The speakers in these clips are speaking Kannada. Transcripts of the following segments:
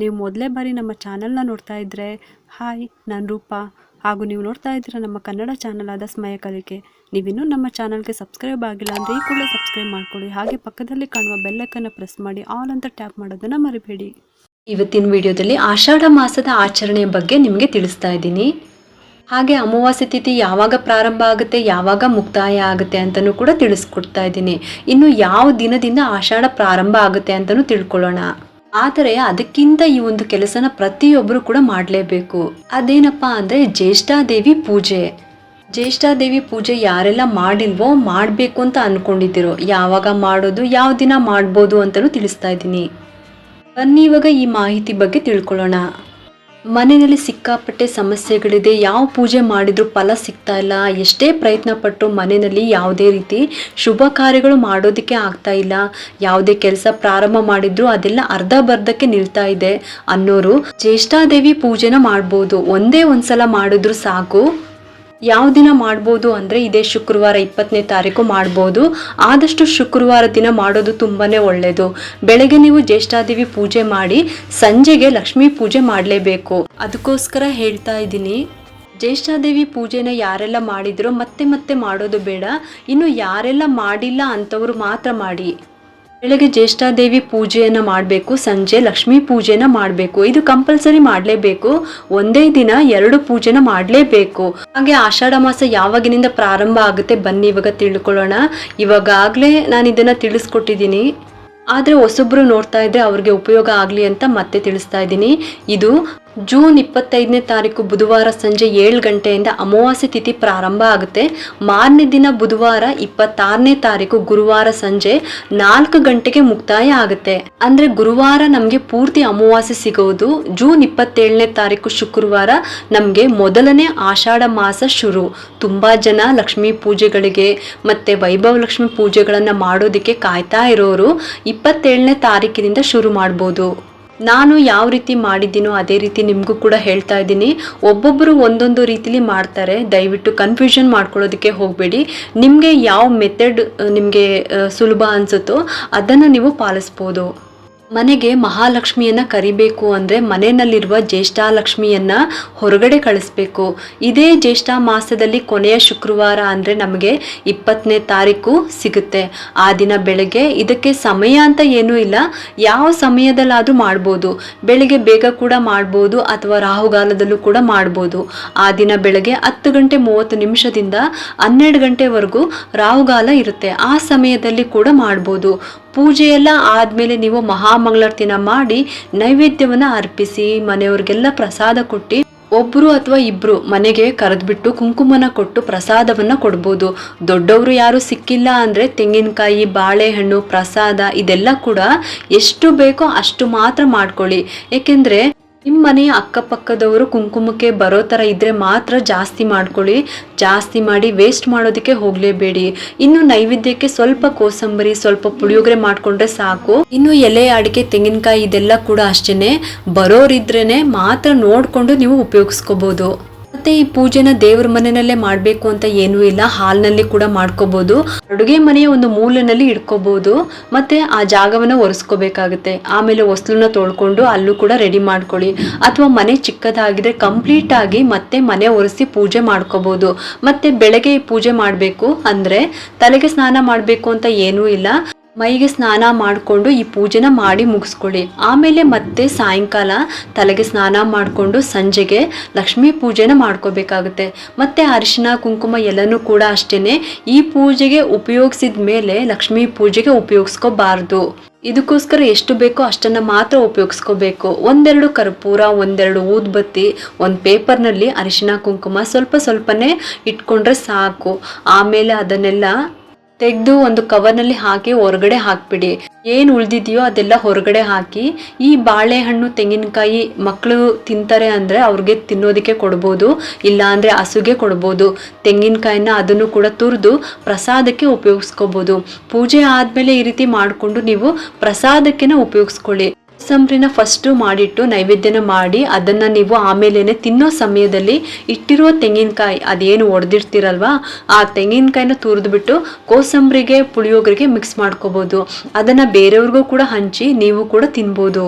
ನೀವು ಮೊದಲೇ ಬಾರಿ ನಮ್ಮ ಚಾನಲ್ನ ನೋಡ್ತಾ ಇದ್ದರೆ ಹಾಯ್, ನಾನು ರೂಪ. ಹಾಗೂ ನೀವು ನೋಡ್ತಾ ಇದ್ದೀರ ನಮ್ಮ ಕನ್ನಡ ಚಾನಲ್ ಆದ ಸ್ಮಯ ಕಲಿಕೆ. ನೀವಿನ್ನೂ ನಮ್ಮ ಚಾನಲ್ಗೆ ಸಬ್ಸ್ಕ್ರೈಬ್ ಆಗಿಲ್ಲ ಅಂದರೆ ಈ ಕೂಡಲೇ ಸಬ್ಸ್ಕ್ರೈಬ್ ಮಾಡ್ಕೊಳ್ಳಿ. ಹಾಗೆ ಪಕ್ಕದಲ್ಲಿ ಕಾಣುವ ಬೆಲ್ಲಕ್ಕನ್ನು ಪ್ರೆಸ್ ಮಾಡಿ ಆಲ್ ಅಂತ ಟ್ಯಾಪ್ ಮಾಡೋದನ್ನು ಮರಿಬೇಡಿ. ಇವತ್ತಿನ ವಿಡಿಯೋದಲ್ಲಿ ಆಷಾಢ ಮಾಸದ ಆಚರಣೆಯ ಬಗ್ಗೆ ನಿಮಗೆ ತಿಳಿಸ್ತಾ ಇದ್ದೀನಿ. ಹಾಗೆ ಅಮಾವಾಸ್ಯ ತಿಥಿ ಯಾವಾಗ ಪ್ರಾರಂಭ ಆಗುತ್ತೆ, ಯಾವಾಗ ಮುಕ್ತಾಯ ಆಗುತ್ತೆ ಅಂತಲೂ ಕೂಡ ತಿಳಿಸ್ಕೊಡ್ತಾ ಇದ್ದೀನಿ. ಇನ್ನು ಯಾವ ದಿನದಿಂದ ಆಷಾಢ ಪ್ರಾರಂಭ ಆಗುತ್ತೆ ಅಂತಲೂ ತಿಳ್ಕೊಳ್ಳೋಣ. ಆದರೆ ಅದಕ್ಕಿಂತ ಈ ಒಂದು ಕೆಲಸನ ಪ್ರತಿಯೊಬ್ಬರು ಕೂಡ ಮಾಡಲೇಬೇಕು. ಅದೇನಪ್ಪಾ ಅಂದರೆ ಜ್ಯೇಷ್ಠಾದೇವಿ ಪೂಜೆ. ಜ್ಯೇಷ್ಠಾದೇವಿ ಪೂಜೆ ಯಾರೆಲ್ಲ ಮಾಡಿಲ್ವೋ ಮಾಡಬೇಕು ಅಂತ ಅನ್ಕೊಂಡಿದ್ದೀರೋ, ಯಾವಾಗ ಮಾಡೋದು, ಯಾವ ದಿನ ಮಾಡ್ಬೋದು ಅಂತಲೂ ತಿಳಿಸ್ತಾ ಇದ್ದೀನಿ. ಬನ್ನಿ ಇವಾಗ ಈ ಮಾಹಿತಿ ಬಗ್ಗೆ ತಿಳ್ಕೊಳ್ಳೋಣ. ಮನೆಯಲ್ಲಿ ಸಿಕ್ಕಾಪಟ್ಟೆ ಸಮಸ್ಯೆಗಳಿದೆ, ಯಾವ ಪೂಜೆ ಮಾಡಿದರೂ ಫಲ ಸಿಗ್ತಾ ಇಲ್ಲ, ಎಷ್ಟೇ ಪ್ರಯತ್ನ ಪಟ್ಟು ಮನೆಯಲ್ಲಿ ಯಾವುದೇ ರೀತಿ ಶುಭ ಕಾರ್ಯಗಳು ಮಾಡೋದಕ್ಕೆ ಆಗ್ತಾ ಇಲ್ಲ, ಯಾವುದೇ ಕೆಲಸ ಪ್ರಾರಂಭ ಮಾಡಿದ್ರು ಅದೆಲ್ಲ ಅರ್ಧ ಬರ್ಧಕ್ಕೆ ನಿಲ್ತಾ ಇದೆ ಅನ್ನೋರು ಜ್ಯೇಷ್ಠಾದೇವಿ ಪೂಜೆನ ಮಾಡ್ಬೋದು, ಒಂದೇ ಒಂದ್ಸಲ ಮಾಡಿದ್ರು ಸಾಕು. ಯಾವ ದಿನ ಮಾಡ್ಬೋದು ಅಂದರೆ ಇದೇ ಶುಕ್ರವಾರ ಇಪ್ಪತ್ತನೇ ತಾರೀಕು ಮಾಡ್ಬೋದು. ಆದಷ್ಟು ಶುಕ್ರವಾರ ದಿನ ಮಾಡೋದು ತುಂಬಾನೇ ಒಳ್ಳೆಯದು ಬೆಳಗ್ಗೆ ನೀವು ಜ್ಯೇಷ್ಠಾದೇವಿ ಪೂಜೆ ಮಾಡಿ ಸಂಜೆಗೆ ಲಕ್ಷ್ಮೀ ಪೂಜೆ ಮಾಡಲೇಬೇಕು. ಅದಕ್ಕೋಸ್ಕರ ಹೇಳ್ತಾ ಇದ್ದೀನಿ, ಜ್ಯೇಷ್ಠಾದೇವಿ ಪೂಜೆನ ಯಾರೆಲ್ಲ ಮಾಡಿದ್ರೋ ಮತ್ತೆ ಮತ್ತೆ ಮಾಡೋದು ಬೇಡ. ಇನ್ನು ಯಾರೆಲ್ಲ ಮಾಡಿಲ್ಲ ಅಂಥವ್ರು ಮಾತ್ರ ಮಾಡಿ. ಬೆಳಗ್ಗೆ ಜ್ಯೇಷ್ಠಾದೇವಿ ಪೂಜೆಯನ್ನು ಮಾಡಬೇಕು, ಸಂಜೆ ಲಕ್ಷ್ಮೀ ಪೂಜೆನ ಮಾಡಬೇಕು. ಇದು ಕಂಪಲ್ಸರಿ ಮಾಡಲೇಬೇಕು. ಒಂದೇ ದಿನ ಎರಡು ಪೂಜೆನ ಮಾಡಲೇಬೇಕು. ಹಾಗೆ ಆಷಾಢ ಮಾಸ ಯಾವಾಗಿನಿಂದ ಪ್ರಾರಂಭ ಆಗುತ್ತೆ ಬನ್ನಿ ಇವಾಗ ತಿಳ್ಕೊಳ್ಳೋಣ. ಇವಾಗಾಗಲೇ ನಾನು ಇದನ್ನು ತಿಳಿಸ್ಕೊಟ್ಟಿದ್ದೀನಿ. ಆದರೆ ಹೊಸೊಬ್ರು ನೋಡ್ತಾ ಇದ್ರೆ ಅವ್ರಿಗೆ ಉಪಯೋಗ ಆಗಲಿ ಅಂತ ಮತ್ತೆ ತಿಳಿಸ್ತಾ ಇದ್ದೀನಿ. ಇದು ಜೂನ್ ಇಪ್ಪತ್ತೈದನೇ ತಾರೀಕು ಬುಧವಾರ ಸಂಜೆ ಏಳು ಗಂಟೆಯಿಂದ ಅಮಾವಾಸ್ಯೆ ತಿಥಿ ಪ್ರಾರಂಭ ಆಗುತ್ತೆ. ಮಾರನೇ ದಿನ ಬುಧವಾರ ಇಪ್ಪತ್ತಾರನೇ ತಾರೀಕು ಗುರುವಾರ ಸಂಜೆ ನಾಲ್ಕು ಗಂಟೆಗೆ ಮುಕ್ತಾಯ ಆಗುತ್ತೆ. ಅಂದ್ರೆ ಗುರುವಾರ ನಮಗೆ ಪೂರ್ತಿ ಅಮಾವಾಸ್ಯೆ ಸಿಗೋದು. ಜೂನ್ ಇಪ್ಪತ್ತೇಳನೇ ತಾರೀಕು ಶುಕ್ರವಾರ ನಮಗೆ ಮೊದಲನೇ ಆಷಾಢ ಮಾಸ ಶುರು. ತುಂಬಾ ಜನ ಲಕ್ಷ್ಮೀ ಪೂಜೆಗಳಿಗೆ ಮತ್ತೆ ವೈಭವ ಲಕ್ಷ್ಮಿ ಪೂಜೆಗಳನ್ನ ಮಾಡೋದಿಕ್ಕೆ ಕಾಯ್ತಾ ಇರೋರು ಇಪ್ಪತ್ತೇಳನೇ ತಾರೀಕಿನಿಂದ ಶುರು ಮಾಡ್ಬೋದು. ನಾನು ಯಾವ ರೀತಿ ಮಾಡಿದ್ದೀನೋ ಅದೇ ರೀತಿ ನಿಮಗೂ ಕೂಡ ಹೇಳ್ತಾ ಇದ್ದೀನಿ. ಒಬ್ಬೊಬ್ಬರು ಒಂದೊಂದು ರೀತಿಲಿ ಮಾಡ್ತಾರೆ. ದಯವಿಟ್ಟು ಕನ್ಫ್ಯೂಷನ್ ಮಾಡ್ಕೊಳ್ಳೋದಕ್ಕೆ ಹೋಗಬೇಡಿ. ನಿಮಗೆ ಯಾವ ಮೆಥಡ್ ನಿಮಗೆ ಸುಲಭ ಅನಿಸುತ್ತೋ ಅದನ್ನು ನೀವು ಪಾಲಿಸ್ಬೋದು. ಮನೆಗೆ ಮಹಾಲಕ್ಷ್ಮಿಯನ್ನ ಕರಿಬೇಕು ಅಂದರೆ ಮನೆಯಲ್ಲಿರುವ ಜ್ಯೇಷ್ಠಾಲಕ್ಷ್ಮಿಯನ್ನ ಹೊರಗಡೆ ಕಳಿಸ್ಬೇಕು. ಇದೇ ಜ್ಯೇಷ್ಠ ಮಾಸದಲ್ಲಿ ಕೊನೆಯ ಶುಕ್ರವಾರ ಅಂದರೆ ನಮಗೆ ಇಪ್ಪತ್ತನೇ ತಾರೀಕು ಸಿಗುತ್ತೆ. ಆ ದಿನ ಬೆಳಗ್ಗೆ ಇದಕ್ಕೆ ಸಮಯ ಅಂತ ಏನೂ ಇಲ್ಲ. ಯಾವ ಸಮಯದಲ್ಲಾದರೂ ಮಾಡ್ಬೋದು. ಬೆಳಿಗ್ಗೆ ಬೇಗ ಕೂಡ ಮಾಡ್ಬೋದು ಅಥವಾ ರಾಹುಗಾಲದಲ್ಲೂ ಕೂಡ ಮಾಡ್ಬೋದು. ಆ ದಿನ ಬೆಳಗ್ಗೆ ಹತ್ತು ಗಂಟೆ ಮೂವತ್ತು ನಿಮಿಷದಿಂದ ಹನ್ನೆರಡು ಗಂಟೆವರೆಗೂ ರಾಹುಗಾಲ ಇರುತ್ತೆ. ಆ ಸಮಯದಲ್ಲಿ ಕೂಡ ಮಾಡ್ಬೋದು. ಪೂಜೆ ಎಲ್ಲ ಆದಮೇಲೆ ನೀವು ಮಹಾಮಂಗಳಾರತಿನ ಮಾಡಿ ನೈವೇದ್ಯವನ್ನ ಅರ್ಪಿಸಿ, ಮನೆಯವ್ರಿಗೆಲ್ಲ ಪ್ರಸಾದ ಕೊಟ್ಟು, ಒಬ್ರು ಅಥವಾ ಇಬ್ರು ಮನೆಗೆ ಕರೆದ್ಬಿಟ್ಟು ಕುಂಕುಮನ ಕೊಟ್ಟು ಪ್ರಸಾದವನ್ನ ಕೊಡ್ಬೋದು. ದೊಡ್ಡವರು ಯಾರು ಸಿಕ್ಕಿಲ್ಲ ಅಂದ್ರೆ ತೆಂಗಿನಕಾಯಿ, ಬಾಳೆಹಣ್ಣು, ಪ್ರಸಾದ ಇದೆಲ್ಲ ಕೂಡ ಎಷ್ಟು ಬೇಕೋ ಅಷ್ಟು ಮಾತ್ರ ಮಾಡ್ಕೊಳ್ಳಿ. ಏಕೆಂದ್ರೆ ನಿಮ್ಮ ಮನೆಯ ಅಕ್ಕಪಕ್ಕದವರು ಕುಂಕುಮಕ್ಕೆ ಬರೋ ಥರ ಇದ್ರೆ ಮಾತ್ರ ಜಾಸ್ತಿ ಮಾಡ್ಕೊಳ್ಳಿ. ಜಾಸ್ತಿ ಮಾಡಿ ವೇಸ್ಟ್ ಮಾಡೋದಕ್ಕೆ ಹೋಗಲೇಬೇಡಿ. ಇನ್ನು ನೈವೇದ್ಯಕ್ಕೆ ಸ್ವಲ್ಪ ಕೋಸಂಬರಿ, ಸ್ವಲ್ಪ ಪುಳಿಯೋಗರೆ ಮಾಡಿಕೊಂಡ್ರೆ ಸಾಕು. ಇನ್ನು ಎಲೆ, ಅಡಿಕೆ, ತೆಂಗಿನಕಾಯಿ ಇದೆಲ್ಲ ಕೂಡ ಅಷ್ಟೇ ಬರೋರಿದ್ರೇ ಮಾತ್ರ ನೋಡಿಕೊಂಡು ನೀವು ಉಪಯೋಗಿಸ್ಕೋಬಹುದು ಮತ್ತೆ ಈ ಪೂಜೆನ ದೇವ್ರ ಮನೆಯಲ್ಲೇ ಮಾಡಬೇಕು ಅಂತ ಏನೂ ಇಲ್ಲ. ಹಾಲ್ನಲ್ಲಿ ಕೂಡ ಮಾಡ್ಕೋಬಹುದು ಅಡುಗೆ ಮನೆಯ ಒಂದು ಮೂಲನಲ್ಲಿ ಇಟ್ಕೋಬಹುದು ಮತ್ತೆ ಆ ಜಾಗವನ್ನ ಒರೆಸ್ಕೋಬೇಕಾಗುತ್ತೆ. ಆಮೇಲೆ ಹೊಸ್ಲನ್ನ ತೊಳ್ಕೊಂಡು ಅಲ್ಲೂ ಕೂಡ ರೆಡಿ ಮಾಡ್ಕೊಳ್ಳಿ. ಅಥವಾ ಮನೆ ಚಿಕ್ಕದಾಗಿದ್ರೆ ಕಂಪ್ಲೀಟ್ ಆಗಿ ಮತ್ತೆ ಮನೆ ಒರೆಸಿ ಪೂಜೆ ಮಾಡ್ಕೋಬಹುದು ಮತ್ತೆ ಬೆಳಗ್ಗೆ ಪೂಜೆ ಮಾಡಬೇಕು ಅಂದ್ರೆ ತಲೆಗೆ ಸ್ನಾನ ಮಾಡಬೇಕು ಅಂತ ಏನೂ ಇಲ್ಲ. ಮೈಗೆ ಸ್ನಾನ ಮಾಡಿಕೊಂಡು ಈ ಪೂಜೆನ ಮಾಡಿ ಮುಗಿಸ್ಕೊಳ್ಳಿ. ಆಮೇಲೆ ಮತ್ತೆ ಸಾಯಂಕಾಲ ತಲೆಗೆ ಸ್ನಾನ ಮಾಡಿಕೊಂಡು ಸಂಜೆಗೆ ಲಕ್ಷ್ಮೀ ಪೂಜೆನ ಮಾಡ್ಕೋಬೇಕಾಗುತ್ತೆ. ಮತ್ತೆ ಅರಿಶಿನ, ಕುಂಕುಮ ಎಲ್ಲನೂ ಕೂಡ ಅಷ್ಟೇ ಈ ಪೂಜೆಗೆ ಉಪಯೋಗಿಸಿದ ಮೇಲೆ ಲಕ್ಷ್ಮೀ ಪೂಜೆಗೆ ಉಪಯೋಗಿಸ್ಕೋಬಾರ್ದು. ಇದಕ್ಕೋಸ್ಕರ ಎಷ್ಟು ಬೇಕೋ ಅಷ್ಟನ್ನು ಮಾತ್ರ ಉಪಯೋಗಿಸ್ಕೋಬೇಕು. ಒಂದೆರಡು ಕರ್ಪೂರ, ಒಂದೆರಡು ಊದ್ಬತ್ತಿ, ಒಂದು ಪೇಪರ್ನಲ್ಲಿ ಅರಿಶಿನ, ಕುಂಕುಮ ಸ್ವಲ್ಪ ಸ್ವಲ್ಪನೇ ಇಟ್ಕೊಂಡ್ರೆ ಸಾಕು. ಆಮೇಲೆ ಅದನ್ನೆಲ್ಲ ತೆಗೆದು ಒಂದು ಕವರ್ನಲ್ಲಿ ಹಾಕಿ ಹೊರಗಡೆ ಹಾಕ್ಬಿಡಿ. ಏನು ಉಳಿದಿದೆಯೋ ಅದೆಲ್ಲ ಹೊರಗಡೆ ಹಾಕಿ, ಈ ಬಾಳೆಹಣ್ಣು, ತೆಂಗಿನಕಾಯಿ ಮಕ್ಕಳು ತಿಂತಾರೆ ಅಂದರೆ ಅವ್ರಿಗೆ ತಿನ್ನೋದಕ್ಕೆ ಕೊಡ್ಬೋದು, ಇಲ್ಲ ಅಂದರೆ ಹಸುಗೆ ಕೊಡ್ಬೋದು. ತೆಂಗಿನಕಾಯಿನ ಅದನ್ನು ಕೂಡ ತುರಿದು ಪ್ರಸಾದಕ್ಕೆ ಉಪಯೋಗಿಸ್ಕೋಬೋದು. ಪೂಜೆ ಆದಮೇಲೆ ಈ ರೀತಿ ಮಾಡಿಕೊಂಡು ನೀವು ಪ್ರಸಾದಕ್ಕೆನ ಉಪಯೋಗಿಸ್ಕೊಳ್ಳಿ. ಕೋಸಂಬರಿನ ಫಸ್ಟು ಮಾಡಿಟ್ಟು ನೈವೇದ್ಯನ ಮಾಡಿ ಅದನ್ನು ನೀವು ಆಮೇಲೆ ತಿನ್ನೋ ಸಮಯದಲ್ಲಿ ಇಟ್ಟಿರೋ ತೆಂಗಿನಕಾಯಿ ಅದೇನು ಒಡೆದಿರ್ತೀರಲ್ವಾ, ಆ ತೆಂಗಿನಕಾಯಿನ ತುರಿದ್ಬಿಟ್ಟು ಕೋಸಂಬರಿಗೆ, ಪುಳಿಯೋಗರಿಗೆ ಮಿಕ್ಸ್ ಮಾಡ್ಕೋಬೋದು. ಅದನ್ನು ಬೇರೆಯವ್ರಿಗೂ ಕೂಡ ಹಂಚಿ ನೀವು ಕೂಡ ತಿನ್ಬೋದು.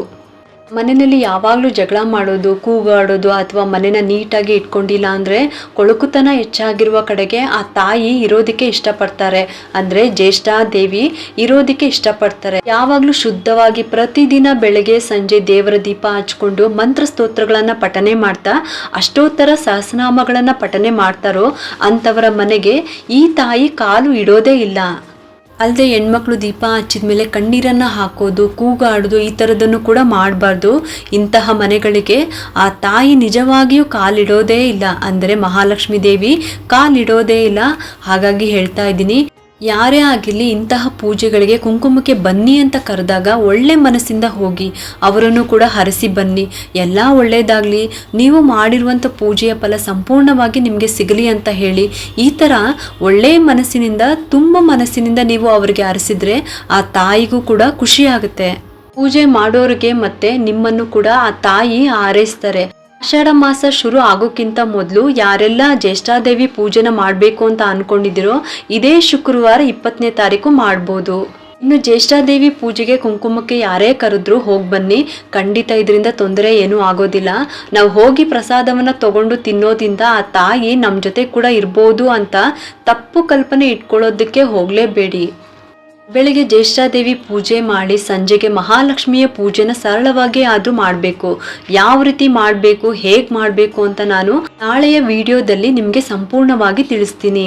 ಮನೆಯಲ್ಲಿ ಯಾವಾಗಲೂ ಜಗಳ ಮಾಡೋದು, ಕೂಗಾಡೋದು ಅಥವಾ ಮನೆನ ನೀಟಾಗಿ ಇಟ್ಕೊಂಡಿಲ್ಲ ಅಂದರೆ ಕೊಳಕುತನ ಹೆಚ್ಚಾಗಿರುವ ಕಡೆಗೆ ಆ ತಾಯಿ ಇರೋದಕ್ಕೆ ಇಷ್ಟಪಡ್ತಾರೆ. ಅಂದರೆ ಜ್ಯೇಷ್ಠ ದೇವಿ ಇರೋದಕ್ಕೆ ಇಷ್ಟಪಡ್ತಾರೆ. ಯಾವಾಗಲೂ ಶುದ್ಧವಾಗಿ ಪ್ರತಿದಿನ ಬೆಳಗ್ಗೆ ಸಂಜೆ ದೇವರ ದೀಪ ಹಚ್ಕೊಂಡು ಮಂತ್ರ ಸ್ತೋತ್ರಗಳನ್ನು ಪಠನೆ ಮಾಡ್ತಾ, ಅಷ್ಟೋತ್ತರ ಸಹಸ್ರನಾಮಗಳನ್ನು ಪಠನೆ ಮಾಡ್ತಾರೋ ಅಂಥವರ ಮನೆಗೆ ಈ ತಾಯಿ ಕಾಲು ಇಡೋದೇ ಇಲ್ಲ. ಅಲ್ಲದೆ ಹೆಣ್ಮಕ್ಳು ದೀಪ ಹಚ್ಚಿದ ಮೇಲೆ ಕಣ್ಣೀರನ್ನು ಹಾಕೋದು, ಕೂಗಾಡೋದು ಈ ಥರದನ್ನು ಕೂಡ ಮಾಡಬಾರ್ದು. ಇಂತಹ ಮನೆಗಳಿಗೆ ಆ ತಾಯಿ ನಿಜವಾಗಿಯೂ ಕಾಲಿಡೋದೇ ಇಲ್ಲ. ಅಂದರೆ ಮಹಾಲಕ್ಷ್ಮಿ ದೇವಿ ಕಾಲಿಡೋದೇ ಇಲ್ಲ. ಹಾಗಾಗಿ ಹೇಳ್ತಾ ಇದ್ದೀನಿ ಯಾರೇ ಆಗಿರಲಿ ಇಂತಹ ಪೂಜೆಗಳಿಗೆ ಕುಂಕುಮಕ್ಕೆ ಬನ್ನಿ ಅಂತ ಕರೆದಾಗ ಒಳ್ಳೆ ಮನಸ್ಸಿಂದ ಹೋಗಿ ಅವರನ್ನು ಕೂಡ ಹರಿಸಿ ಬನ್ನಿ. ಎಲ್ಲ ಒಳ್ಳೆಯದಾಗಲಿ ನೀವು ಮಾಡಿರುವಂಥ ಪೂಜೆಯ ಫಲ ಸಂಪೂರ್ಣವಾಗಿ ನಿಮಗೆ ಸಿಗಲಿ ಅಂತ ಹೇಳಿ ಈ ಥರ ಒಳ್ಳೆಯ ಮನಸ್ಸಿನಿಂದ, ತುಂಬ ಮನಸ್ಸಿನಿಂದ ನೀವು ಅವರಿಗೆ ಹರಿಸಿದರೆ ಆ ತಾಯಿಗೂ ಕೂಡ ಖುಷಿಯಾಗುತ್ತೆ ಪೂಜೆ ಮಾಡೋರಿಗೆ ಮತ್ತೆ ನಿಮ್ಮನ್ನು ಕೂಡ ಆ ತಾಯಿ ಹಾರೈಸ್ತಾರೆ ಆಷಾಢ ಮಾಸ ಶುರು ಆಗೋಕ್ಕಿಂತ ಮೊದಲು ಯಾರೆಲ್ಲ ಜ್ಯೇಷ್ಠಾದೇವಿ ಪೂಜೆನ ಮಾಡಬೇಕು ಅಂತ ಅನ್ಕೊಂಡಿದ್ದೀರೋ ಇದೇ ಶುಕ್ರವಾರ ಇಪ್ಪತ್ತನೇ ತಾರೀಕು ಮಾಡ್ಬೋದು. ಇನ್ನು ಜ್ಯೇಷ್ಠಾದೇವಿ ಪೂಜೆಗೆ ಕುಂಕುಮಕ್ಕೆ ಯಾರೇ ಕರೆದ್ರೂ ಹೋಗಿ ಬನ್ನಿ. ಖಂಡಿತ ಇದರಿಂದ ತೊಂದರೆ ಏನೂ ಆಗೋದಿಲ್ಲ. ನಾವು ಹೋಗಿ ಪ್ರಸಾದವನ್ನು ತಗೊಂಡು ತಿನ್ನೋದಿಂದ ಆ ತಾಯಿ ನಮ್ಮ ಜೊತೆ ಕೂಡ ಇರ್ಬೋದು ಅಂತ ತಪ್ಪು ಕಲ್ಪನೆ ಇಟ್ಕೊಳ್ಳೋದಕ್ಕೆ ಹೋಗಲೇಬೇಡಿ. ಬೆಳಿಗ್ಗೆ ಜ್ಯೇಷ್ಠಾದೇವಿ ಪೂಜೆ ಮಾಡಿ ಸಂಜೆಗೆ ಮಹಾಲಕ್ಷ್ಮಿಯ ಪೂಜೆನ ಸರಳವಾಗಿ ಆದರೂ ಮಾಡಬೇಕು. ಯಾವ ರೀತಿ ಮಾಡಬೇಕು, ಹೇಗೆ ಮಾಡಬೇಕು ಅಂತ ನಾನು ನಾಳೆಯ ವಿಡಿಯೋದಲ್ಲಿ ನಿಮಗೆ ಸಂಪೂರ್ಣವಾಗಿ ತಿಳಿಸ್ತೀನಿ.